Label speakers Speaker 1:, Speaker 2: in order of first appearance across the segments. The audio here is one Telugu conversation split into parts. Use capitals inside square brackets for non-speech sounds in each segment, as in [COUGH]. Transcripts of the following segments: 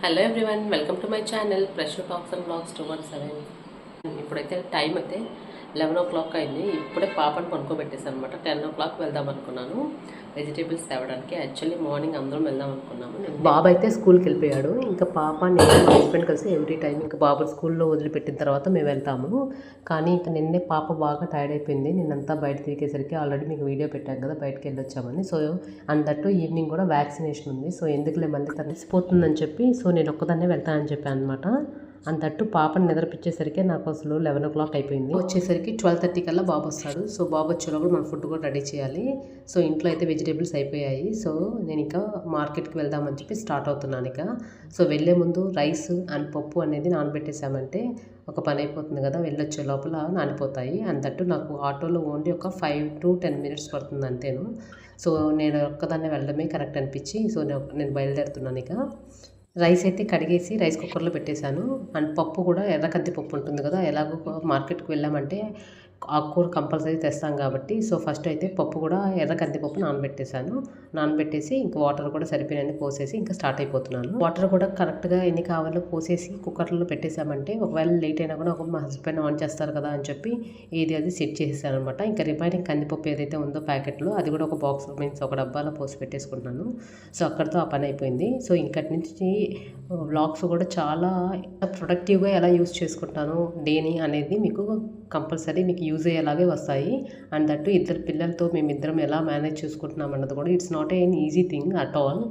Speaker 1: Hello everyone welcome to my channel pressure talks and blogs two one seven ఇప్పుడైతే టైం అయితే లెవెన్ ఓ క్లాక్ అయింది. ఇప్పుడే పాపను పనుకోబెట్టేసాను అనమాట టెన్ ఓ క్లాక్ వెళ్దాం అనుకున్నాను. వెజిటేబుల్స్ తేవడానికి యాక్చువల్లీ మార్నింగ్ అందరం వెళ్దాం అనుకున్నాము. బాబు అయితే స్కూల్కి వెళ్ళిపోయాడు. ఇంకా పాప నేను మా హస్బెండ్ కలిసి ఎవ్రీ టైం ఇంకా బాబు స్కూల్లో వదిలిపెట్టిన తర్వాత మేము వెళ్తాము. కానీ ఇంకా నిన్నే పాప బాగా టైర్డ్ అయిపోయింది. నిన్నంతా బయట తిరిగేసరికి ఆల్రెడీ మీకు వీడియో పెట్టాం కదా బయటకు వెళ్ళొచ్చామని. సో అండ్ ఈవినింగ్ కూడా వ్యాక్సినేషన్ ఉంది. సో ఎందుకులే మళ్ళీ తగ్గిపోతుందని చెప్పి సో నేను ఒక్కదాన్నే వెళ్తానని చెప్పాను అనమాట. అంతట్టు పాపని నిద్రపించేసరికి నాకు అసలు లెవెన్ ఓ క్లాక్ అయిపోయింది. వచ్చేసరికి ట్వెల్వ్ థర్టీ కల్లా బాబు వస్తాడు. సో బాబు వచ్చేలోపు మన ఫుడ్ కూడా రెడీ చేయాలి. సో ఇంట్లో అయితే వెజిటేబుల్స్ అయిపోయాయి. సో నేను ఇంకా మార్కెట్కి వెళ్దామని చెప్పి స్టార్ట్ అవుతున్నాను ఇక. సో వెళ్ళే ముందు రైస్ అండ్ పప్పు అనేది నానబెట్టేసామంటే ఒక పని అయిపోతుంది కదా వెళ్ళొచ్చే లోపల నానిపోతాయి. అంతట్టు నాకు ఆటోలో ఓన్లీ ఒక ఫైవ్ టు టెన్ మినిట్స్ పడుతుంది అంతేను. సో నేను ఒక్కదాన్నే వెళ్ళడమే కరెక్ట్ అనిపించి సో నేను నేను బయలుదేరుతున్నాను ఇక. రైస్ అయితే కడిగేసి రైస్ కుక్కర్లో పెట్టేశాను. అండ్ పప్పు కూడా ఎర్రకంది పప్పు ఉంటుంది కదా ఎలాగో మార్కెట్కి వెళ్ళామంటే ఆకుకూర కంపల్సరీ తెస్తాం కాబట్టి సో ఫస్ట్ అయితే పప్పు కూడా ఎర్ర కందిపప్పు నానబెట్టేశాను. నానబెట్టేసి ఇంక వాటర్ కూడా సరిపోయినన్ని పోసేసి ఇంకా స్టార్ట్ అయిపోతున్నాను. వాటర్ కూడా కరెక్ట్గా ఎన్ని కావాలో పోసేసి కుక్కర్లో పెట్టేశామంటే ఒకవేళ లేట్ అయినా కూడా ఒక మా హస్బెండ్ ఆన్ చేస్తారు కదా అని చెప్పి ఏది అది సెట్ చేసేసాను అనమాట ఇంకా రిమైనింగ్ కందిపప్పు ఏదైతే ఉందో ప్యాకెట్లో అది కూడా ఒక బాక్స్ మీన్స్ ఒక డబ్బాలో పోసి పెట్టేసుకుంటున్నాను. సో అక్కడితో ఆ పని అయిపోయింది. సో ఇంకటి నుంచి వ్లాగ్స్ కూడా చాలా ప్రొడక్టివ్గా ఎలా యూస్ చేసుకుంటాను డేని అనేది మీకు కంపల్సరీ మీకు యూజ్ అయ్యేలాగే వస్తాయి. అండ్ దట్టు ఇద్దరు పిల్లలతో మేమిద్దరం ఎలా మేనేజ్ చేసుకుంటున్నాం అన్నది కూడా it's not an easy thing at all.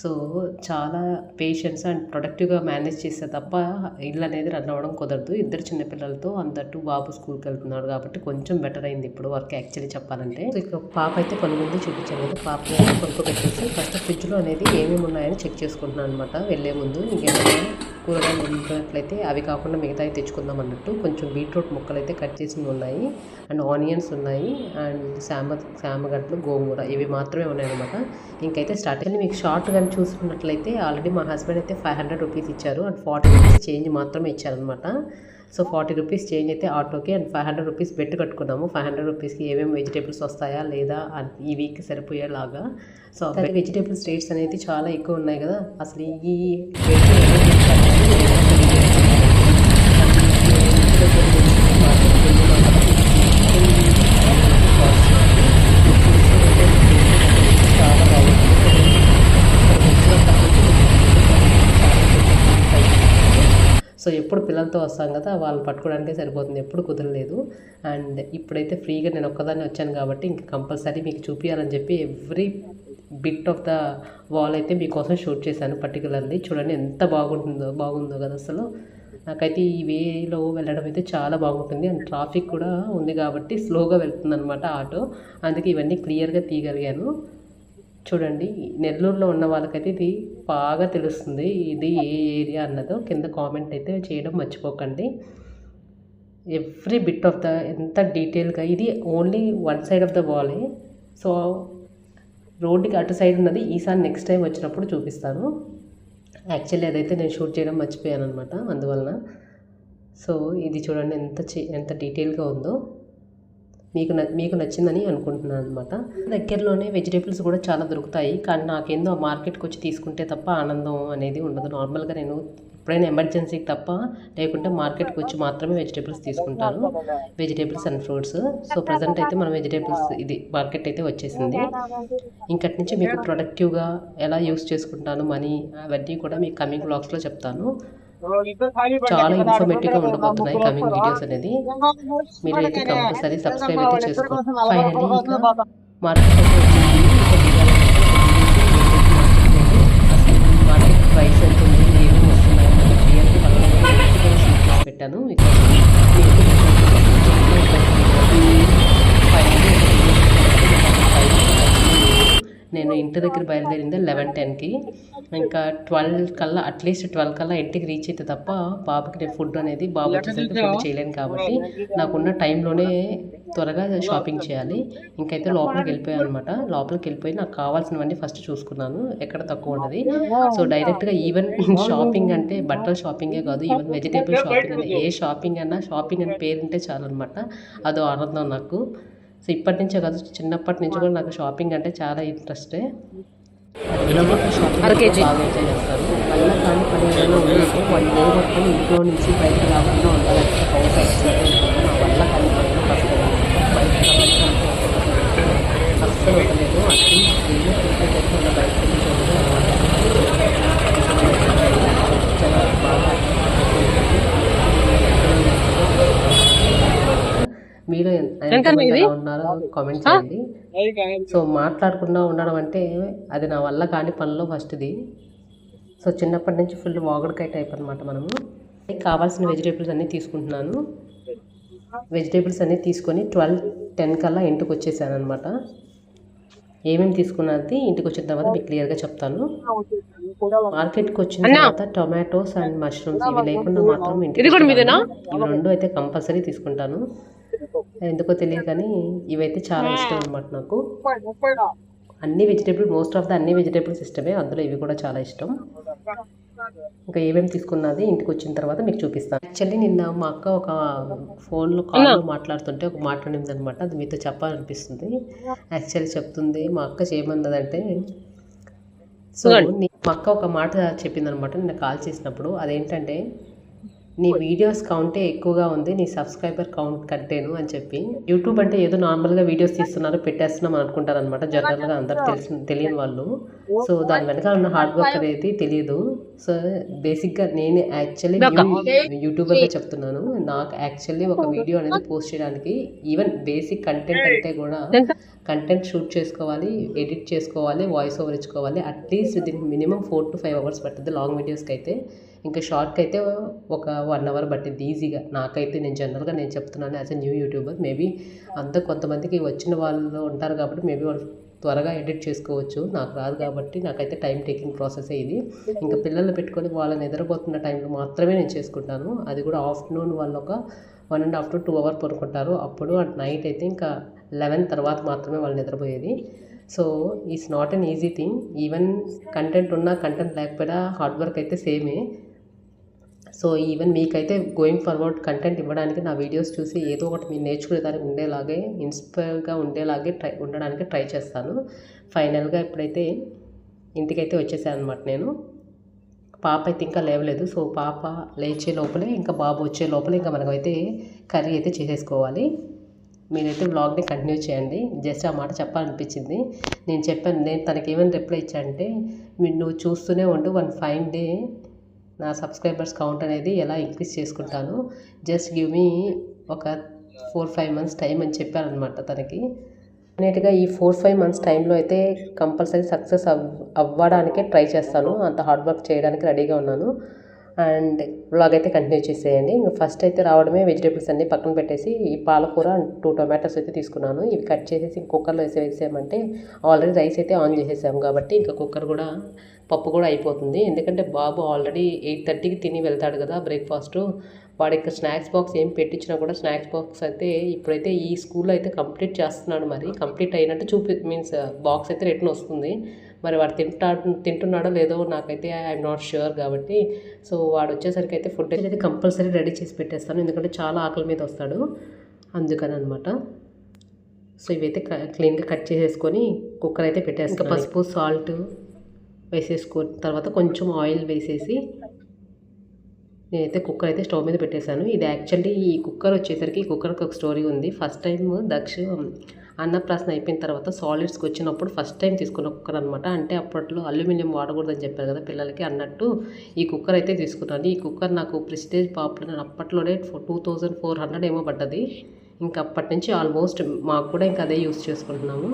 Speaker 1: So చాలా పేషెన్స్ అండ్ ప్రొడక్టివ్గా మేనేజ్ చేస్తే తప్ప ఇల్లు అనేది రన్ అవ్వడం కుదరదు. ఇద్దరు చిన్నపిల్లలతో అందట్టు బాబు స్కూల్కి వెళ్తున్నాడు కాబట్టి కొంచెం బెటర్ అయింది ఇప్పుడు వర్క్ యాక్చువల్లీ చెప్పాలంటే. ఇక పాప అయితే కొన్ని ముందు చూపించాను కదా పాప కొనుక్కోబెట్టేసి ఫస్ట్ ఫ్రిడ్జ్లో అనేది ఏమేమి ఉన్నాయని చెక్ చేసుకుంటున్నాను అనమాట వెళ్ళే ముందు ఇంకేమైనా కూరగాయలు ఉన్నట్లయితే అవి కాకుండా మిగతావి తెచ్చుకుందాం అన్నట్టు కొంచెం బీట్రూట్ ముక్కలు అయితే కట్ చేసినవి ఉన్నాయి. అండ్ ఆనియన్స్ ఉన్నాయి. అండ్ శామ శామగడ్డలు గోంగూర ఇవి మాత్రమే ఉన్నాయన్నమాట. ఇంకైతే స్టార్ట్ అయ్యి మీకు షార్ట్గా కానీ చూసుకున్నట్లయితే ఆల్రెడీ మా హస్బెండ్ అయితే ఫైవ్ హండ్రెడ్ రూపీస్ ఇచ్చారు అండ్ ఫార్టీ రూపీస్ చేంజ్ మాత్రమే ఇచ్చారనమాట సో ఫార్టీ రూపీస్ చేంజ్ అయితే ఆటోకి and five hundred rupees bet కట్టుకున్నాము. ఫైవ్ హండ్రెడ్ రూపీస్కి ఏమేమి వెజిటేబుల్స్ వస్తాయా లేదా ఈ వీక్ సరిపోయేలాగా. సో వెజిటేబుల్స్ రేట్స్ అనేది చాలా ఎక్కువ ఉన్నాయి కదా. అసలు ఈ rate ఎవరు ఇస్తారు? చాలా బాగుంటుంది సో ఎప్పుడు పిల్లలతో వస్తాం కదా వాళ్ళు పట్టుకోవడానికే సరిపోతుంది ఎప్పుడు కుదరలేదు. అండ్ ఇప్పుడైతే ఫ్రీగా నేను ఒక్కదాన్ని వచ్చాను కాబట్టి ఇంకా కంపల్సరీ మీకు చూపించాలని చెప్పి every bit of the wall అయితే మీకోసం షూట్ చేశాను పర్టికులర్లీ చూడండి ఎంత బాగుంటుందో బాగుందో కదా అసలు. నాకైతే ఈ వేలో వెళ్ళడం అయితే చాలా బాగుంటుంది. అండ్ ట్రాఫిక్ కూడా ఉంది కాబట్టి స్లోగా వెళ్తుంది అనమాట ఆటో. అందుకే ఇవన్నీ క్లియర్గా తీయగలిగాను. చూడండి నెల్లూరులో ఉన్న వాళ్ళకైతే ఇది బాగా తెలుస్తుంది. ఇది ఏ ఏరియా అన్నదో కింద కామెంట్ అయితే చేయడం మర్చిపోకండి. ఎవ్రీ బిట్ ఆఫ్ ద ఎంత డీటెయిల్గా ఇది only one side of the వాలే. సో రోడ్డుకి అటు సైడ్ ఉన్నది ఈసారి నెక్స్ట్ టైం వచ్చినప్పుడు చూపిస్తాను. యాక్చువల్లీ అదైతే నేను షూట్ చేయడం మర్చిపోయాను అనమాట అందువలన. సో ఇది చూడండి ఎంత చే ఎంత డీటెయిల్గా ఉందో. మీకు న మీకు నచ్చిందని అనుకుంటున్నాను అనమాట దగ్గరలోనే వెజిటేబుల్స్ కూడా చాలా దొరుకుతాయి. కానీ నాకేందో ఆ మార్కెట్కి వచ్చి తీసుకుంటే తప్ప ఆనందం అనేది ఉండదు. నార్మల్గా నేను ఎప్పుడైనా ఎమర్జెన్సీకి తప్ప లేకుంటే మార్కెట్కి వచ్చి మాత్రమే వెజిటేబుల్స్ తీసుకుంటాను. Vegetables and fruits. So present అయితే మనం వెజిటేబుల్స్ ఇది మార్కెట్ అయితే వచ్చేసింది. ఇంకటి నుంచి మీకు ప్రొడక్టివ్గా ఎలా యూస్ చేసుకుంటాను మనీ అవన్నీ కూడా మీకు కమింగ్ బ్లాగ్స్లో చెప్తాను. చాలా ఇన్ఫర్మేటివ్గా ఉండబోతున్నాయి కమింగ్ వీడియోస్ అనేది. మీరు అయితే కంపల్సరీ సబ్స్క్రైబ్ అయితే చేసుకోండి ఇక మార్కెట్ మార్కెట్ ప్రైస్ ఎంత ఉంది ఏమేమి వస్తున్నాయి అని క్లియర్గా వాళ్ళకి పెట్టాను. ఇక నేను ఇంటి దగ్గర బయలుదేరింది లెవెన్ టెన్కి ఇంకా ట్వెల్వ్ కల్లా అట్లీస్ట్ ట్వెల్వ్ కల్లా ఇంటికి రీచ్ అయితే తప్ప బాబుకి నేను ఫుడ్ అనేది బాబు వచ్చేసరికి ఫుడ్ చేయలేను కాబట్టి నాకున్న టైంలోనే త్వరగా షాపింగ్ చేయాలి. ఇంకైతే లోపలికి వెళ్ళిపోయాను అనమాట లోపలికి వెళ్ళిపోయి నాకు కావాల్సినవన్నీ ఫస్ట్ చూసుకున్నాను. ఎక్కడ తక్కువ ఉన్నది సో డైరెక్ట్గా ఈవెన్ షాపింగ్ అంటే బట్టల షాపింగే కాదు ఈవెన్ వెజిటేబుల్ షాపింగ్ అని ఏ షాపింగ్ అన్నా షాపింగ్ అని పేరు ఉంటే చాలన్నమాట అదో ఆనందం నాకు. సో ఇప్పటి నుంచే కాదు చిన్నప్పటి నుంచి కూడా నాకు షాపింగ్ అంటే చాలా ఇంట్రెస్టే
Speaker 2: అర కేజీ.
Speaker 1: బాగా ఎంజాయ్ చేస్తారు అయినా కానీ పని మాత్రం ఇంట్లో నుంచి బయటకు రాకుండా ఉండాలంటే హౌస్ యాక్సిడెంట్ నా వల్ల కానీ పనులు కష్టం బయటకు రావాలంటే అస్సలు ఉండలేదు అట్లీస్ట్ నేను క్రికెట్ అయితే బయటకు వెళ్ళి చూడడం అలవాటు చాలా బాగా మీరు ఉన్నారో కామెంట్ చేయండి. సో మాట్లాడకుండా ఉండడం అంటే అది నా వల్ల కాని పనిలో ఫస్ట్ది. సో చిన్నప్పటి నుంచి ఫుల్ వాగుడుకాయ టైప్ అనమాట మనము. కావాల్సిన వెజిటేబుల్స్ అన్నీ తీసుకుంటున్నాను. వెజిటేబుల్స్ అన్నీ తీసుకొని ట్వెల్వ్ టెన్ కల్లా ఇంటికి వచ్చేసాను అనమాట ఏమేమి తీసుకున్నది ఇంటికి వచ్చిన తర్వాత మీకు క్లియర్గా చెప్తాను. మార్కెట్కి వచ్చిన తర్వాత టొమాటోస్ అండ్ మష్రూమ్స్ ఇవి లేకుండా మాత్రం ఇంటికి. ఇవి రెండు అయితే కంపల్సరీ తీసుకుంటాను. ఎందుకో తెలియదు కానీ ఇవైతే చాలా ఇష్టం అనమాట నాకు. అన్ని వెజిటేబుల్ మోస్ట్ ఆఫ్ ద అన్ని వెజిటేబుల్స్ ఇష్టమే. అందులో ఇవి కూడా చాలా ఇష్టం. ఇంకా ఏమేమి తీసుకున్నది ఇంటికి వచ్చిన తర్వాత మీకు చూపిస్తాను. యాక్చువల్లీ నిన్న మా అక్క ఒక ఫోన్లో కాల్లో మాట్లాడుతుంటే ఒక మాట అనింది అనమాట అది మీతో చెప్పాలనిపిస్తుంది. యాక్చువల్లీ చెప్తుంది మా అక్క చేయమన్నదంటే సో నీ- మా అక్క ఒక మాట చెప్పింది అనమాట నిన్న కాల్ చేసినప్పుడు. అదేంటంటే నీ వీడియోస్ కౌంటే ఎక్కువగా ఉంది నీ సబ్స్క్రైబర్ కౌంట్ కంటేను అని చెప్పి. యూట్యూబ్ అంటే ఏదో నార్మల్గా వీడియోస్ తీస్తున్నారు పెట్టేస్తున్నాం అనుకుంటారు అనమాట జనరల్గా అందరు తెలిసిన తెలియని వాళ్ళు. సో దాని వెనకాల ఉన్న హార్డ్ వర్క్ అనేది తెలియదు సో బేసిక్గా నేను యాక్చువల్లీ యూట్యూబర్గా చెప్తున్నాను. నాకు యాక్చువల్లీ ఒక వీడియో అనేది పోస్ట్ చేయడానికి ఈవెన్ బేసిక్ కంటెంట్ అంటే కూడా కంటెంట్ షూట్ చేసుకోవాలి ఎడిట్ చేసుకోవాలి వాయిస్ ఓవర్ ఇచ్చుకోవాలి. అట్లీస్ట్ దీనికి minimum four to five hours పడుతుంది లాంగ్ వీడియోస్కి అయితే. ఇంకా షార్ట్కి అయితే ఒక వన్ అవర్ పట్టింది ఈజీగా నాకైతే నేను జనరల్గా నేను చెప్తున్నాను as a new YouTuber maybe అంత కొంతమందికి వచ్చిన వాళ్ళు ఉంటారు కాబట్టి మేబీ వాళ్ళు త్వరగా ఎడిట్ చేసుకోవచ్చు. నాకు రాదు కాబట్టి నాకైతే టైం టేకింగ్ ప్రాసెస్ ఇది. ఇంకా పిల్లలు పెట్టుకొని వాళ్ళని నిద్రపోతున్న టైంలో మాత్రమే నేను చేసుకుంటాను. అది కూడా ఆఫ్టర్నూన్ వాళ్ళు ఒక one and half to two hour పడుకుంటారు. అప్పుడు నైట్ అయితే ఇంకా లెవెన్ తర్వాత మాత్రమే వాళ్ళు నిద్రపోయేది. So is not an easy thing. Even content ఉన్నా కంటెంట్ లేకపోయినా హార్డ్ వర్క్ అయితే సేమే. సో ఈవెన్ మీకైతే గోయింగ్ ఫార్వర్డ్ కంటెంట్ ఇవ్వడానికి నా వీడియోస్ చూసి ఏదో ఒకటి మీరు నేర్చుకునేదానికి ఉండేలాగే ఇన్స్పైర్గా ఉండేలాగే ట్రై ఉండడానికి ట్రై చేస్తాను. ఫైనల్గా ఇప్పుడైతే ఇంటికైతే వచ్చేసాను అనమాట నేను. పాప అయితే ఇంకా లేవలేదు. సో పాప లేచే లోపలే ఇంకా బాబు వచ్చే లోపలే ఇంకా మనమైతే కర్రీ అయితే చేసేసుకోవాలి. మీరైతే వ్లాగ్ని కంటిన్యూ చేయండి. జస్ట్ ఆ మాట చెప్పాలనిపించింది. నేను చెప్పాను నేను తనకి ఏమైనా రిప్లై ఇచ్చానంటే మీరు నువ్వు చూస్తూనే ఉండు వన్ ఫైవ్ డే నా సబ్స్క్రైబర్స్ కౌంట్ అనేది ఎలా ఇంక్రీజ్ చేసుకుంటాను? జస్ట్ గివ్ మీ ఒక ఫోర్ ఫైవ్ మంత్స్ టైం అని చెప్పారనమాట తనకి. డెఫినెట్గా ఈ ఫోర్ ఫైవ్ మంత్స్ టైంలో అయితే కంపల్సరీ సక్సెస్ అవ్ అవ్వడానికే ట్రై చేస్తాను. అంత హార్డ్ వర్క్ చేయడానికి రెడీగా ఉన్నాను. అండ్ బ్లాగ్ అయితే కంటిన్యూ చేసేయండి. ఇంకా ఫస్ట్ అయితే రావడమే వెజిటేబుల్స్ అన్ని పక్కన పెట్టేసి ఈ పాలకూర టూ టొమాటోస్ అయితే తీసుకున్నాను. ఇవి కట్ చేసేసి కుక్కర్లో వేసి వేసామంటే ఆల్రెడీ రైస్ అయితే ఆన్ చేసేసాము కాబట్టి ఇంకా కుక్కర్ కూడా పప్పు కూడా అయిపోతుంది. ఎందుకంటే బాబు ఆల్రెడీ ఎయిట్ థర్టీకి తిని వెళ్తాడు కదా బ్రేక్ఫాస్ట్. వాడికి స్నాక్స్ బాక్స్ ఏం పెట్టించినా కూడా స్నాక్స్ బాక్స్ అయితే ఇప్పుడైతే ఈ స్కూల్లో అయితే కంప్లీట్ చేస్తున్నాడు మరి. కంప్లీట్ అయినట్టు చూపి మీన్స్ బాక్స్ అయితే రిటర్న్ వస్తుంది. మరి వాడు తింటా తింటున్నాడో లేదో నాకైతే ఐఎమ్ నాట్ ష్యూర్ కాబట్టి. సో వాడు వచ్చేసరికి అయితే ఫుడ్ అయితే కంపల్సరీ రెడీ చేసి పెట్టేస్తాను. ఎందుకంటే చాలా ఆకలి మీద వస్తాడు. అందుకని అనమాట సో ఇవైతే క్లీన్గా కట్ చేసేసుకొని కుక్కర్ అయితే పెట్టేస్తాను పసుపు సాల్ట్ వేసేసుకొని తర్వాత కొంచెం ఆయిల్ వేసేసి నేనైతే కుక్కర్ అయితే స్టవ్ మీద పెట్టేశాను. ఇది యాక్చువల్లీ ఈ కుక్కర్ వచ్చేసరికి ఈ కుక్కర్కి ఒక స్టోరీ ఉంది. ఫస్ట్ టైం దక్ష అన్నప్రాసన అయిపోయిన తర్వాత సాలిడ్స్కి వచ్చినప్పుడు ఫస్ట్ టైం తీసుకున్న కుక్కర్ అనమాట అంటే అప్పట్లో అల్యూమినియం వాడకూడదని చెప్పారు కదా పిల్లలకి అన్నట్టు ఈ కుక్కర్ అయితే తీసుకున్నాను. ఈ కుక్కర్ నాకు ప్రెస్టేజ్ పాపులర్ అప్పట్లోనే టూ థౌజండ్ ఫోర్ హండ్రెడ్ ఏమో పడ్డది. ఇంకా అప్పటి నుంచి ఆల్మోస్ట్ మాకు కూడా ఇంకా అదే యూస్ చేసుకుంటున్నాము.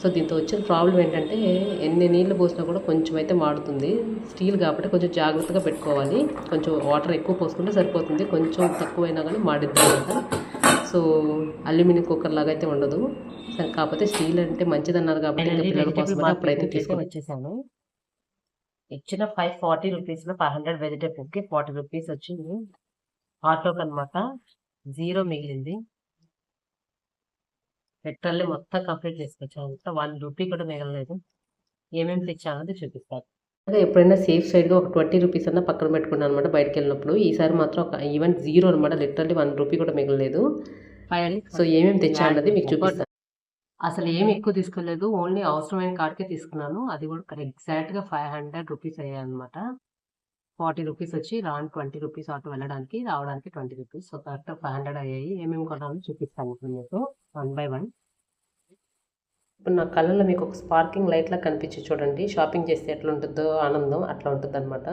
Speaker 1: సో దీంతో వచ్చిన ప్రాబ్లం ఏంటంటే ఎన్ని నీళ్ళు పోసినా కూడా కొంచెం అయితే మాడుతుంది. స్టీల్ కాబట్టి కొంచెం జాగ్రత్తగా పెట్టుకోవాలి. కొంచెం వాటర్ ఎక్కువ పోసుకుంటే సరిపోతుంది. కొంచెం తక్కువైనా కానీ మాడిద్ది అనమాట. సో అల్యూమినియం కుక్కర్ లాగా అయితే ఉండదు. కాకపోతే స్టీల్ అంటే మంచిది అన్నారు కాబట్టి పిల్లల కోసం అప్పుడైతే తీసుకొని వచ్చేసాను. ఇచ్చిన ఫైవ్ ఫార్టీ రూపీస్లో ఫైవ్ హండ్రెడ్ వెజిటేబుల్కి ఫార్టీ రూపీస్ వచ్చింది. ఆటోకి అనమాట జీరో మిగిలింది. పెట్రోల్ మొత్తం కంప్లీట్ చేసుకొచ్చాను అంతా వన్ రూపీ కూడా మిగలలేదు. ఏమేమి తెచ్చాను అది చూపిస్తాను. అలాగే ఎప్పుడైనా సేఫ్ సైడ్గా ఒక ట్వంటీ రూపీస్ అన్న పక్కన పెట్టుకున్నాను అనమాట బయటకు వెళ్ళినప్పుడు ఈసారి మాత్రం ఒక ఈవెన్ జీరో అనమాట లిటరల్లీ వన్ రూపీ కూడా మిగలలేదు. సో ఏమేమి తెచ్చాను అన్నది మీకు చూపిస్తాను. అసలు ఏమి ఎక్కువ తీసుకోలేదు. ఓన్లీ అవసరమైన కాడికే తీసుకున్నాను. అది కూడా ఎగ్జాక్ట్గా ఫైవ్ హండ్రెడ్ రూపీస్ అయ్యాయి అనమాట ఫార్టీ రూపీస్ వచ్చి రావడానికి ట్వంటీ రూపీస్ అటు వెళ్ళడానికి రావడానికి twenty rupees. So correct five hundred అయ్యాయి. ఏమేమి కొనాలో చూపిస్తాను ఇప్పుడు మీకు. వన్ బై వన్ ఇప్పుడు నా కళ్ళలో మీకు ఒక స్పార్కింగ్ లైట్లా కనిపించి చూడండి. షాపింగ్ చేస్తే ఎట్లా ఉంటుందో ఆనందం అట్లా ఉంటుంది అనమాట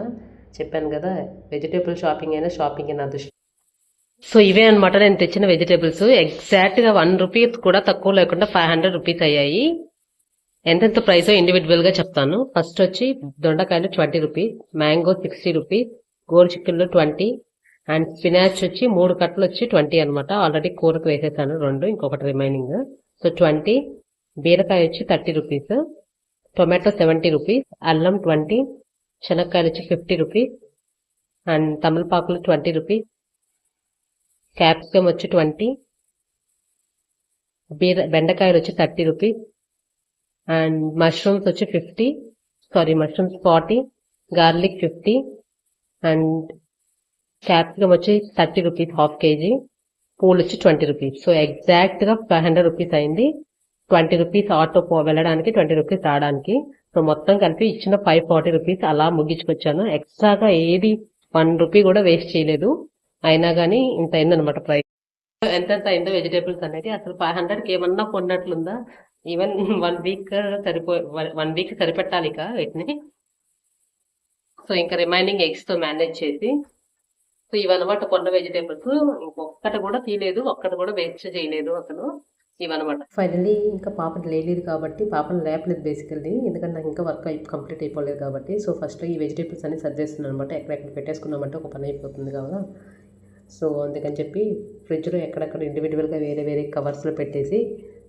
Speaker 1: చెప్పాను కదా వెజిటేబుల్ షాపింగ్ అయినా షాపింగ్ నా దృష్టి సో ఇవే అనమాట నేను తెచ్చిన వెజిటేబుల్స్ ఎగ్జాక్ట్గా వన్ రూపీస్ కూడా తక్కువ లేకుండా ఫైవ్ హండ్రెడ్ రూపీస్ అయ్యాయి. ఎంతెంత ప్రైస్ ఇండివిజువల్గా చెప్తాను. ఫస్ట్ వచ్చి దొండకాయలు twenty rupees mango sixty rupees గోరు చిక్కుళ్ళు ట్వంటీ అండ్ స్పినాచ్ వచ్చి మూడు కట్టలు వచ్చి ట్వంటీ అనమాట ఆల్రెడీ కూరకు వేసేసాను రెండు ఇంకొకటి రిమైనింగ్ సో ట్వంటీ బీరకాయ వచ్చి thirty rupees tomato seventy rupees అల్లం ట్వంటీ శనక్కాయలు వచ్చి ఫిఫ్టీ రూపీస్ అండ్ తమలపాకులు ట్వంటీ రూపీస్ క్యాప్సికమ్ వచ్చి ట్వంటీ బీర బెండకాయలు వచ్చి థర్టీ రూపీస్ అండ్ మష్రూమ్స్ వచ్చి fifty sorry mushrooms forty garlic fifty and capsicum వచ్చి థర్టీ రూపీస్ హాఫ్ కేజీ పూల్ వచ్చి ట్వంటీ రూపీస్ సో ఎగ్జాక్ట్గా ఫైవ్ హండ్రెడ్ రూపీస్ అయింది. ట్వంటీ రూపీస్ ఆటో పో వెళ్ళడానికి ట్వంటీ రూపీస్ రావడానికి. సో మొత్తం కలిపి ఇచ్చిన ఫైవ్ ఫార్టీ రూపీస్ అలా ముగించుకొచ్చాను. ఎక్స్ట్రాగా ఏది వన్ రూపీ కూడా వేస్ట్ చేయలేదు. అయినా కానీ ఇంత అయిందనమాట ప్రైస్ ఎంతెంత అయిందో వెజిటేబుల్స్ అనేది అసలు ఫైవ్ హండ్రెడ్కి ఏమన్నా కొన్నట్లుందా? ఈవెన్ వన్ వీక్ సరిపో వన్ వీక్ సరిపెట్టాలి ఇక వీటిని. సో ఇంకా రిమైనింగ్ ఎగ్స్తో మేనేజ్ చేసి సో ఇవన్నమాట కొండ వెజిటేబుల్స్ ఇంకొక్కటి కూడా తీయలేదు ఒక్కటి కూడా వేస్ట్ చేయలేదు అసలు ఇవన్నమాట. ఫైనల్లీ ఇంకా పాపను లేలేదు కాబట్టి పాపను లేపలేదు బేసికల్లీ ఎందుకంటే నాకు ఇంకా వర్క్ అయి కంప్లీట్ అయిపోలేదు కాబట్టి. సో ఫస్ట్ ఈ వెజిటేబుల్స్ అన్ని సర్దేస్తున్నాను అనమాట ఎక్కడెక్కడ పెట్టేసుకున్నామంటే ఒక పని అయిపోతుంది కదా. సో అందుకని చెప్పి ఫ్రిడ్జ్లో ఎక్కడెక్కడ ఇండివిజువల్గా వేరే వేరే కవర్స్లో పెట్టేసి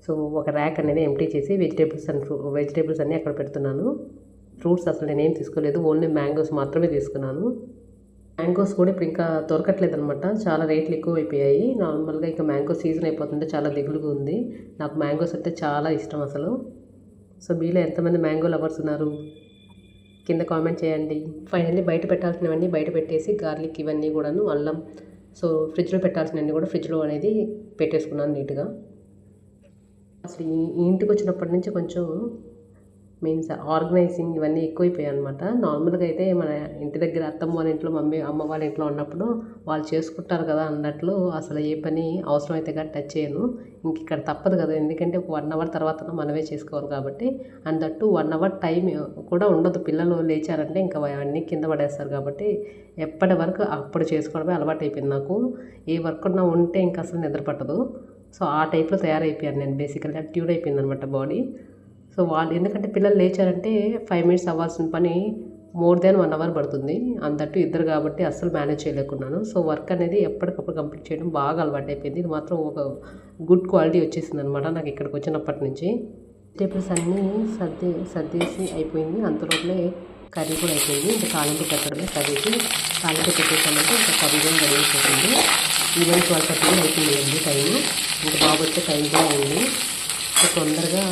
Speaker 1: సో ఒక ర్యాక్ అనేది ఎంటీ చేసి వెజిటేబుల్స్ అండ్ ఫ్రూ వెజిటేబుల్స్ అన్నీ అక్కడ పెడుతున్నాను. ఫ్రూట్స్ అసలు నేనేం తీసుకోలేదు ఓన్లీ మ్యాంగోస్ మాత్రమే తీసుకున్నాను. మ్యాంగోస్ కూడా ఇప్పుడు ఇంకా దొరకట్లేదు అనమాట చాలా రేట్లు ఎక్కువ అయిపోయాయి నార్మల్గా ఇంకా మ్యాంగో సీజన్ అయిపోతుంటే చాలా దిగులుగా ఉంది. నాకు మ్యాంగోస్ అంటే చాలా ఇష్టం అసలు. సో మీలో ఎంతమంది మ్యాంగో లవర్స్ ఉన్నారు? కింద కామెంట్ చేయండి. ఫైనల్లీ బయట పెట్టాల్సినవన్నీ బయట పెట్టేసి గార్లిక్ ఇవన్నీ కూడాను అల్లం. సో ఫ్రిడ్జ్లో పెట్టాల్సినవన్నీ కూడా ఫ్రిడ్జ్లో అనేది పెట్టేసుకున్నాను నీట్గా. అసలు ఈ ఇంటికి వచ్చినప్పటి నుంచి కొంచెం మీన్స్ ఆర్గనైజింగ్ ఇవన్నీ ఎక్కువైపోయాయి అనమాట నార్మల్గా అయితే మన ఇంటి దగ్గర అత్తమ్మ వాళ్ళ ఇంట్లో మమ్మీ అమ్మ వాళ్ళ ఇంట్లో ఉన్నప్పుడు వాళ్ళు చేసుకుంటారు కదా అన్నట్లు అసలు ఏ పని అవసరం అయితే కానీ టచ్ చేయను. ఇంక ఇక్కడ తప్పదు కదా ఎందుకంటే ఒక వన్ అవర్ తర్వాత మనమే చేసుకోవాలి కాబట్టి. And that one hour time కూడా ఉండదు. పిల్లలు లేచారంటే ఇంకా అన్నీ కింద పడేస్తారు కాబట్టి ఎప్పటి వరకు అప్పుడు చేసుకోవడమే అలవాటు అయిపోయింది నాకు. ఏ వర్క్ ఉన్నా ఉంటే ఇంకా అసలు నిద్ర పట్టదు. సో ఆ టైప్లో తయారైపోయాను నేను బేసికల్గా ట్యూడ్ అయిపోయింది అనమాట బాడీ. సో వాళ్ళు ఎందుకంటే పిల్లలు లేచారంటే ఫైవ్ మినిట్స్ అవ్వాల్సిన పని మోర్ దాన్ వన్ అవర్ పడుతుంది. అందట్టు ఇద్దరు కాబట్టి అస్సలు మేనేజ్ చేయలేకున్నాను. సో వర్క్ అనేది ఎప్పటికప్పుడు కంప్లీట్ చేయడం బాగా అలవాటు అయిపోయింది ఇది మాత్రం ఒక గుడ్ క్వాలిటీ వచ్చేసింది అనమాట నాకు ఇక్కడికి వచ్చినప్పటి నుంచి. వెజిటేబుల్స్ అన్నీ సర్ది సర్దేసి అయిపోయింది. అంతలోపలే కర్రీ కూడా అయిపోయింది. ఇంకా తాలింపు పెట్టడమే కర్రీకి తాలింపు పెట్టేసామంటే ఇంకా కర్రీ కూడా రెడీ అయిపోతుంది. ఈవెన్ ట్వెల్వ్ థర్టీ అయిపోయింది టైం ఇంకా బాబు వచ్చే టైం కూడా అయింది. తొందరగా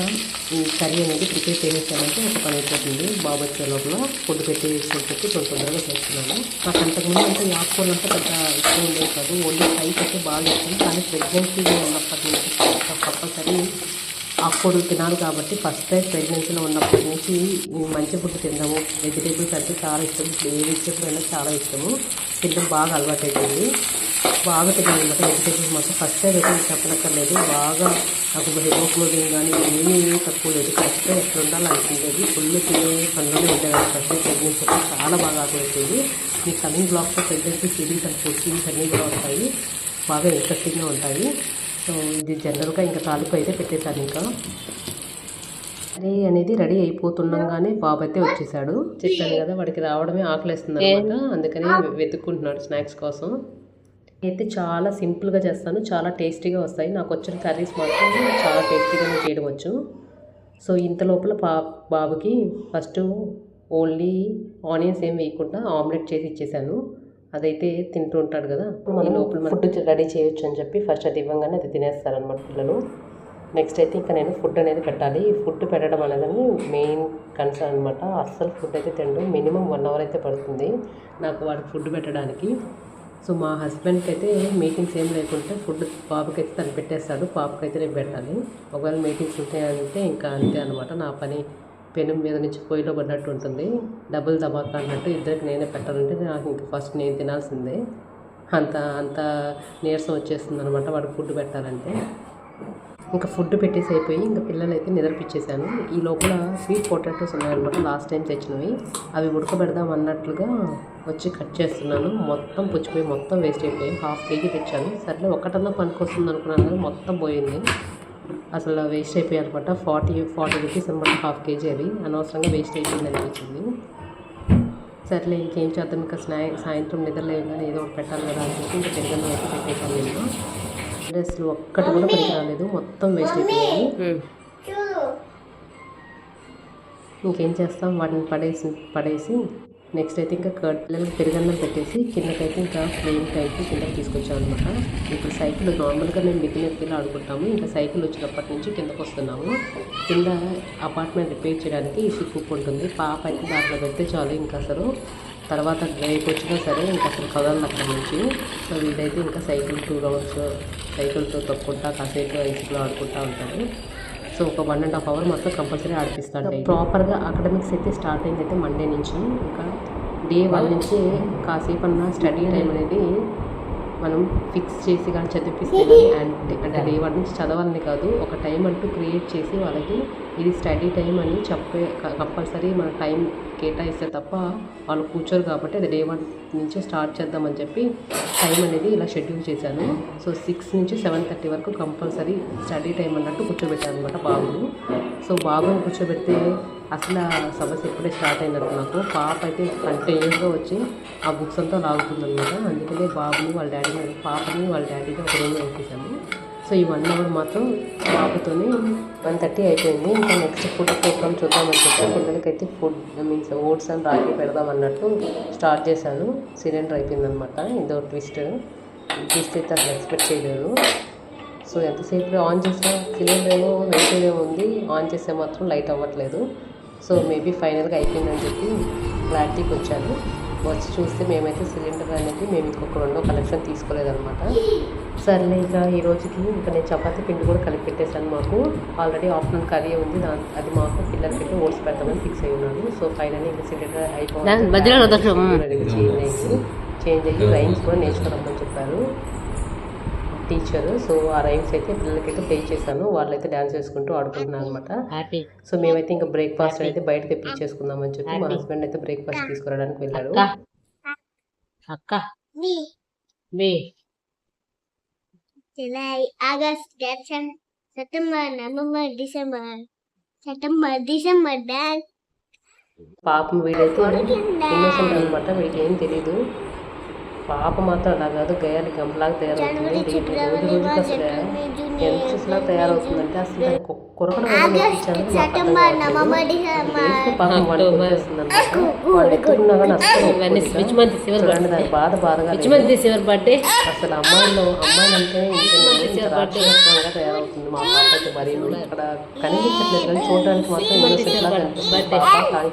Speaker 1: ఈ కర్రీ అనేది ప్రిపేర్ చేసేసామంటే ఒక పని అయిపోతుంది. బాబు వచ్చే లోపల ఫుడ్ పెట్టేసి చెప్పి కొంచెం తొందరగా చేస్తున్నాను. నాకు అంతకుముందు అంటే ఈ ఆకుకూరలు అంటే పెద్ద ఇష్టం ఉండేది కాదు. ఓన్లీ ఫ్రైస్ అయితే బాగా ఇష్టం. కానీ ప్రెగ్నెన్సీ ఉన్నప్పటి నుంచి కంపల్సరీ అప్పుడు తినాలి కాబట్టి ఫస్ట్ టైం ప్రెగ్నెన్సీలో ఉన్నప్పటి నుంచి మంచి ఫుడ్ తినడము వెజిటేబుల్స్ అంటే చాలా ఇష్టం. ఇప్పుడు ఏ చాలా ఇష్టము. తినడం బాగా అలవాటు అయిపోయింది బాగా తిన్నాను అనమాట వెజిటేబుల్స్ మాత్రం. ఫస్ట్ టైం అయితే చెప్పనక్కర్లేదు. బాగా నాకు హెమోగ్లోబిన్ కానీ ఏమీ తక్కువ లేదు. కరెక్ట్గా ఎట్లా ఉండాలి ఫుల్ తినే పనిలోనే ఉండేది ఫస్ట్ ప్రెగ్నెన్సీ చాలా బాగా ఆకలిస్తుంది మీ coming బ్లాగ్స్లో pregnancy series and food series అన్నీ కూడా బాగా ఇంట్రెస్టింగ్గా ఉంటాయి. సో ఇది జనరల్గా ఇంకా తాలింపు అయితే పెట్టేశాను ఇంకా. కర్రీ అనేది రెడీ అయిపోతుండగానే బాబు అయితే వచ్చేసాడు. చెప్పాను కదా వాడికి రావడమే ఆకలిస్తుంది అనమాట అందుకని వెతుక్కుంటున్నాడు స్నాక్స్ కోసం. అయితే చాలా సింపుల్గా చేస్తాను. చాలా టేస్టీగా వస్తాయి. నాకు వచ్చిన కర్రీస్ మాత్రం చాలా టేస్టీగా చేయడం వచ్చు. సో ఇంత లోపల పా బాబుకి ఫస్ట్ ఓన్లీ ఆనియన్స్ ఏం వేయకుండా ఆమ్లెట్ చేసి ఇచ్చేసాను. అదైతే తింటూ ఉంటాడు కదా. మనం లోపల ఫుడ్ రెడీ చేయొచ్చు అని చెప్పి ఫస్ట్ అది ఇవ్వగానే అది తినేస్తారనమాట పిల్లలు. నెక్స్ట్ అయితే ఇంకా నేను ఫుడ్ అనేది పెట్టాలి. ఫుడ్ పెట్టడం అనేది మెయిన్ కన్సర్న్ అనమాట అస్సలు ఫుడ్ అయితే తినడం. మినిమం వన్ అవర్ అయితే పడుతుంది నాకు వాడికి ఫుడ్ పెట్టడానికి. సో మా హస్బెండ్కి అయితే మీటింగ్స్ ఏం లేకుంటే ఫుడ్ పాపకి అయితే తను పెట్టేస్తాడు. పాపకి అయితే నేను పెట్టాలి. ఒకవేళ మీటింగ్స్ ఉంటాయంటే ఇంకా అంతే అనమాట నా పని పెనం మీద నుంచి పొయ్యిలో పడినట్టు ఉంటుంది. డబుల్ ధమాకా అన్నట్టు ఇద్దరికి నేనే పెట్టాలంటే నాకు ఇంకా ఫస్ట్ నేను తినాల్సిందే. అంత అంత నీరసం వచ్చేస్తుంది అనమాట వాడికి ఫుడ్ పెట్టాలంటే. ఇంకా ఫుడ్ పెట్టేసి అయిపోయి ఇంకా పిల్లలు అయితే నిద్రపిచ్చేసాను ఈ లోపల స్వీట్ పొటాటోస్ ఉన్నాయన్నమాట లాస్ట్ టైం తెచ్చినవి. అవి ఉడకబెడదాం అన్నట్లుగా వచ్చి కట్ చేస్తున్నాను. మొత్తం పుచ్చిపోయి మొత్తం వేస్ట్ అయిపోయి హాఫ్ కేజీ తెచ్చాను. సర్లే ఒకటన్నా పనికొస్తుంది అనుకున్నాను కానీ మొత్తం పోయింది. అసలు వేస్ట్ అయిపోయాయి అనమాట ఫార్టీ ఫార్టీ రూపీస్ అనమాట హాఫ్ కేజీ అవి. అనవసరంగా వేస్ట్ అయిపోయింది అనిపించింది. సర్లే ఇంకేం చేద్దాం? ఇంకా స్నా సాయంత్రం నిద్రలేవు కానీ ఏదో ఒకటి పెట్టాలి కదా అని చెప్పి ఇంకా పెరుగన్నం అయితే పెట్టేసాను నేను. డ్రెస్లు ఒక్కటి కూడా పనికి రాలేదు. మొత్తం వేస్ట్ అయిపోయాయి ఇంకేం చేస్తాం? వాటిని పడేసి పడేసి నెక్స్ట్ అయితే ఇంకా కర్డ్ పిల్లలకి పెరుగన్నం పెట్టేసి కిందకైతే ఇంకా ప్లేన్ అయితే కిందకి తీసుకొచ్చాం అనమాట ఇప్పుడు సైకిల్ నార్మల్గా మేము బిగిన పిల్లలు ఆడుకుంటాము. ఇంకా సైకిల్ వచ్చినప్పటి నుంచి కిందకు వస్తున్నాము. కింద అపార్ట్మెంట్ రిపేర్ చేయడానికి ఈ సిక్కు ఉంటుంది. పాప అయితే దాంట్లో పెడితే చాలు ఇంకా అసలు. తర్వాత డ్రైవ్కి వచ్చినా సరే ఇంకా అసలు కదలను అక్కడి నుంచి. సో వీడైతే ఇంకా సైకిల్ టూ రౌండ్స్ సైకిల్తో తొక్కుంటా కాసేపు ఐసిక్లో ఆడుకుంటా ఉంటారు సో ఒక వన్ అండ్ హాఫ్ అవర్ మాత్రం కంపల్సరీ ఆడిపిస్తాడు ప్రాపర్గా అకాడమిక్స్ అయితే స్టార్ట్ అయింది అయితే మండే నుంచి. ఇంకా డే వన్ నుంచి కాసేపు అన్న స్టడీ టైం అనేది మనం ఫిక్స్ చేసి కానీ చదివిపిస్తే అంటే [LAUGHS] అంటే డే వన్ నుంచి చదవాలని కాదు ఒక టైం అంటూ క్రియేట్ చేసి వాళ్ళకి ఇది స్టడీ టైం అని చెప్పే కంపల్సరీ మన టైం కేటాయిస్తే తప్ప వాళ్ళు కూర్చోరు కాబట్టి అది డే వన్ నుంచే స్టార్ట్ చేద్దామని చెప్పి టైం అనేది ఇలా షెడ్యూల్ చేశాను. సో సిక్స్ నుంచి సెవెన్ థర్టీ వరకు కంపల్సరీ స్టడీ టైం అన్నట్టు కూర్చోబెట్టాను అనమాట బాబుని. సో బాబుని కూర్చోబెడితే అసలు ఆ సమస్య ఇప్పుడే స్టార్ట్ అయినట్టు నాకు. పాప అయితే కంటిన్యూస్గా వచ్చి ఆ బుక్స్ అంతా లాగుతుంది అనమాట అందుకనే బాబుని వాళ్ళ డాడీని పాపని వాళ్ళ డాడీని ఒక రూమ్లో ఎక్కేసాను సో ఈ వన్ అవర్ మాత్రం బాబుతోని వన్ థర్టీ అయిపోయింది. ఇంకా నెక్స్ట్ ఫుడ్ ప్రోగ్రామ్ చూద్దామని చెప్పి పిల్లలకైతే ఫుడ్ మీన్స్ ఓట్స్ అండ్ రాగి పెడదాం అన్నట్టు స్టార్ట్ చేశాను. సిలిండర్ అయిపోయిందనమాట ఇదో ట్విస్ట్ ట్విస్ట్ అయితే అసలు ఎక్స్పెక్ట్ చేయలేదు. సో ఎంతసేపు ఆన్ చేసినా సిలిండర్ ఏమో వెయిట్ ఉంది. ఆన్ చేస్తే మాత్రం లైట్ అవ్వట్లేదు. సో మేబీ ఫైనల్గా అయిపోయిందని చెప్పి క్లారిటీకి వచ్చాను. వచ్చి చూస్తే మేమైతే సిలిండర్ అనేది మేము ఇంకొక రెండో కలెక్షన్ తీసుకోలేదన్నమాట. [GASPS] సర్లే ఇక ఈ రోజుకి ఇంకా నేను చపాతీ పిండి కూడా కలిపి పెట్టేశాను మాకు. ఆల్రెడీ ఆఫ్టర్నూన్ కర్రీ ఉంది దాని అది మాకు పిల్లలకి అయితే ఓట్స్ పెడతామని ఫిక్స్ అయి ఉన్నాను. సో ఫైనల్ ఇంకా సిలిండర్ అయిపోయింది చేంజ్ అయ్యి చేంజ్ అయ్యి రైన్స్ కూడా నేర్చుకోరమ్మని చెప్పారు. టీచర్ సో ఆ రైమ్స్ అయితే పిల్లలకైతే ప్లే చేశాను. వాళ్ళైతే డ్యాన్స్ చేసుకుంటూ ఆడుకుంటున్నారు అనమాట
Speaker 2: హ్యాపీ
Speaker 1: సో మేమైతే ఇంకా బ్రేక్ఫాస్ట్ అయితే బయట తెప్పించేసుకుందామని చెప్పి మా హస్బెండ్ అయితే బ్రేక్ఫాస్ట్ తీసుకురావడానికి వెళ్ళారు
Speaker 2: అక్క.
Speaker 3: August, September, September, November, December. September, December, then
Speaker 1: పాపం వీడైతే ఇన్నోసెంట్ అనమాట వీడికి ఏం తెలీదు. పాప మాత్రం అలా కాదు గయాలి గంపలాగా తయారవుతుంది. రోజు రోజుకి అసలు ఎంత చూసినా తయారవుతుందంటే అసలు దానికి ఒక్క కొరకడం కూడా నేర్పించాను
Speaker 3: September, November, December.
Speaker 1: పాపం వాడికి వచ్చేస్తుంది అనమాట వాడు ఎత్తుకున్నా కానీ అసలు ఒప్పుకోదు
Speaker 2: విచ్
Speaker 1: ఇక.
Speaker 2: మంత్ ఇస్ యువర్
Speaker 1: చూడండి దాని బాధ బాధగా
Speaker 2: బర్త్డే
Speaker 1: అసలు అమ్మాయిలు అమ్మాయిలు అంటే [LAUGHS] తయారవుతుంది. మా అయితే మరి ఇక్కడ కనిపించట్లేదు కానీ చూడడానికి మాత్రం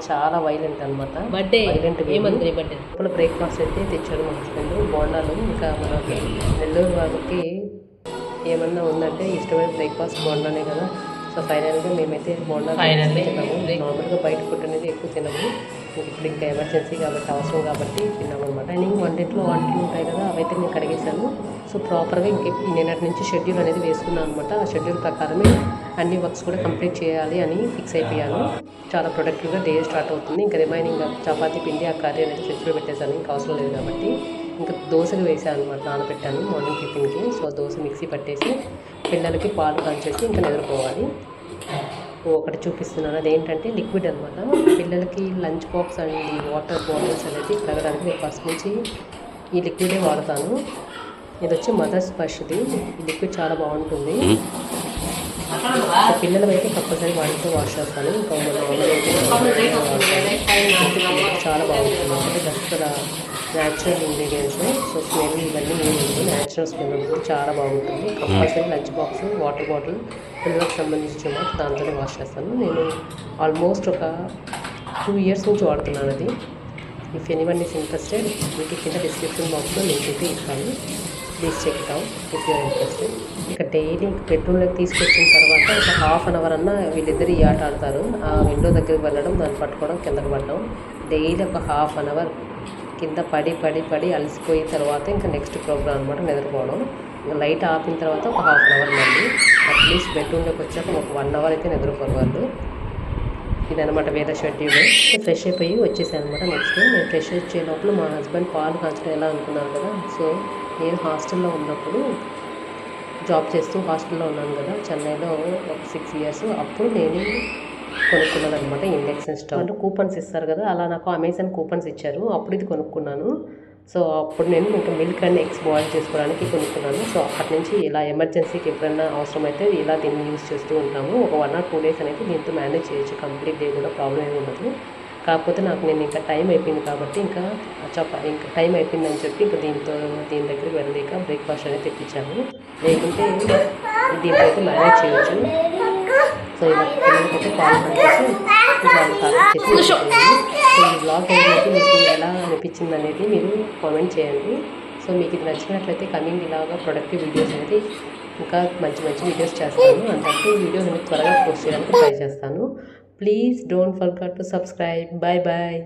Speaker 1: చాలా వైలెంట్ అనమాట వైలెంట్ ఇప్పుడు బ్రేక్ఫాస్ట్ అయితే తెచ్చారు మా హస్బెండ్ బోండాలు ఇంకా మన నెల్లూరు వాళ్ళకి ఏమన్నా ఉందంటే ఇష్టమైన బ్రేక్ఫాస్ట్ బోండానే కదా. సో ఫైనల్గా మేమైతే బోండా
Speaker 2: Finally.
Speaker 1: తిన్నాము. నార్మల్గా బయట ఫుడ్ అనేది ఎక్కువ తినము. ఇప్పుడు ఇంకా ఎమర్జెన్సీ కాబట్టి అవసరం కాబట్టి తిన్నాము అనమాట అండ్ ఇంక వంటింట్లో వంటలు ఉంటాయి కదా అవైతే నేను కడిగేశాను. సో ప్రాపర్గా ఇంక నిన్నటి నుంచి షెడ్యూల్ అనేది వేసుకున్నాను అనమాట ఆ షెడ్యూల్ ప్రకారమే అన్ని వర్క్స్ కూడా కంప్లీట్ చేయాలి అని ఫిక్స్ అయిపోయాను. చాలా ప్రొడక్టివ్గా డే స్టార్ట్ అవుతుంది. ఇంకా రిమైనింగ్ చపాతీ పిండి ఆ కర్రీ అనేది ఫ్రిడ్జ్లో పెట్టేశాను. ఇంకా అవసరం లేదు కాబట్టి. ఇంకా దోశలు వేసాను అనమాట నానబెట్టాను మార్నింగ్ టిఫిన్కి. సో దోశ మిక్సీ పట్టేసి పిల్లలకి పాలు కాల్చేసి ఇంకా నిద్రపోవాలి. ఒకటి చూపిస్తున్నాను. అదేంటంటే లిక్విడ్ అనమాట పిల్లలకి lunch box and water bottles అనేది కడగడానికి నేను ఫస్ట్ నుంచి ఈ లిక్విడే వాడతాను. ఇది వచ్చి మదర్స్ స్పర్ష్ది ఈ లిక్విడ్ చాలా బాగుంటుంది. పిల్లలు అయితే కంపల్సరీ వాటితో వాష్ చేస్తాను. ఇంకా చాలా బాగుంటుంది. అంటే just natural ingredients so smell ఇవన్నీ ఏమి న్యాచురల్ స్మెల్ ఉంటుంది చాలా బాగుంటుంది. Compulsory lunch box water bottle పిల్లలకు సంబంధించిన మాట దాంతోనే వాష్ చేస్తాను. నేను ఆల్మోస్ట్ ఒక టూ ఇయర్స్ నుంచి వాడుతున్నాను అది. If any one is interested మీకు కింద డిస్క్రిప్షన్ బాక్స్లో లింక్ అయితే ఇస్తాను. Please check it out if you're interested ఇక డైలీ బెడ్రూమ్లోకి తీసుకొచ్చిన తర్వాత ఒక హాఫ్ అన్ అవర్ అన్న వీళ్ళిద్దరు ఈ ఆట ఆడతారు. ఆ విండో దగ్గరికి వెళ్ళడం దాన్ని పట్టుకోవడం కిందకి పడడం. డైలీ ఒక హాఫ్ అన్ అవర్ కింద పడి పడి పడి అలసిపోయిన తర్వాత ఇంకా నెక్స్ట్ ప్రోగ్రామ్ అనమాట నిద్రపోవడం. ఇంకా లైట్ ఆపిన తర్వాత ఒక హాఫ్ అన్ అవర్ మళ్ళీ అట్లీస్ట్ బెడ్రూమ్లోకి వచ్చాక ఒక వన్ అవర్ అయితే నిద్రపోరు వాళ్ళు ఇదనమాట వేరే షెడ్యూల్ ఫ్రెష్ అయిపోయి వచ్చేసాను అనమాట నెక్స్ట్ నేను ఫ్రెష్ వచ్చే లోపల మా హస్బెండ్ పాలు కాల్చడం ఎలా అనుకున్నాను కదా? సో నేను హాస్టల్లో ఉన్నప్పుడు జాబ్ చేస్తూ హాస్టల్లో ఉన్నాను కదా చెన్నైలో ఒక సిక్స్ ఇయర్స్ అప్పుడు నేను కొనుక్కున్నాను అనమాట ఇండక్షన్ స్టవ్ అంటే కూపన్స్ ఇస్తారు కదా అలా నాకు అమెజాన్ కూపన్స్ ఇచ్చారు. అప్పుడు ఇది కొనుక్కున్నాను. సో అప్పుడు నేను ఇంకా మిల్క్ అండ్ ఎగ్స్ బాయిల్ చేసుకోవడానికి కొనుక్కున్నాను. సో అప్పటి నుంచి ఇలా ఎమర్జెన్సీకి ఎప్పుడైనా అవసరమైతే ఇలా దీన్ని యూస్ చేస్తూ ఉంటాము. ఒక వన్ ఆర్ టూ డేస్ అనేది దీంతో మేనేజ్ చేయొచ్చు. కంప్లీట్ డే కూడా ప్రాబ్లం ఏమి ఉండదు. కాకపోతే నాకు నేను ఇంకా టైం అయిపోయింది కాబట్టి ఇంకా చప ఇంకా టైం అయిపోయిందని చెప్పి ఇంకా దీంతో దీని దగ్గరికి వెళ్ళలేక బ్రేక్ఫాస్ట్ అనేది తెప్పించాను. లేకుంటే దీంతో అయితే మేనేజ్ చేయొచ్చు. సో ఇలా పిల్లలకైతే పాలు పంపించి సో ఈ బ్లాగ్ అనేది మీకు ఎలా అనిపించింది అనేది మీరు కామెంట్ చేయండి. సో మీకు ఇది నచ్చినట్లయితే కమింగ్ ఇలాగా ప్రొడక్టివ్ వీడియోస్ అనేది ఇంకా మంచి మంచి వీడియోస్ చేస్తాను. అంతట్టు వీడియోస్ అనేది త్వరగా పోస్ట్ చేయడానికి ట్రై చేస్తాను. Please don't forget to subscribe bye bye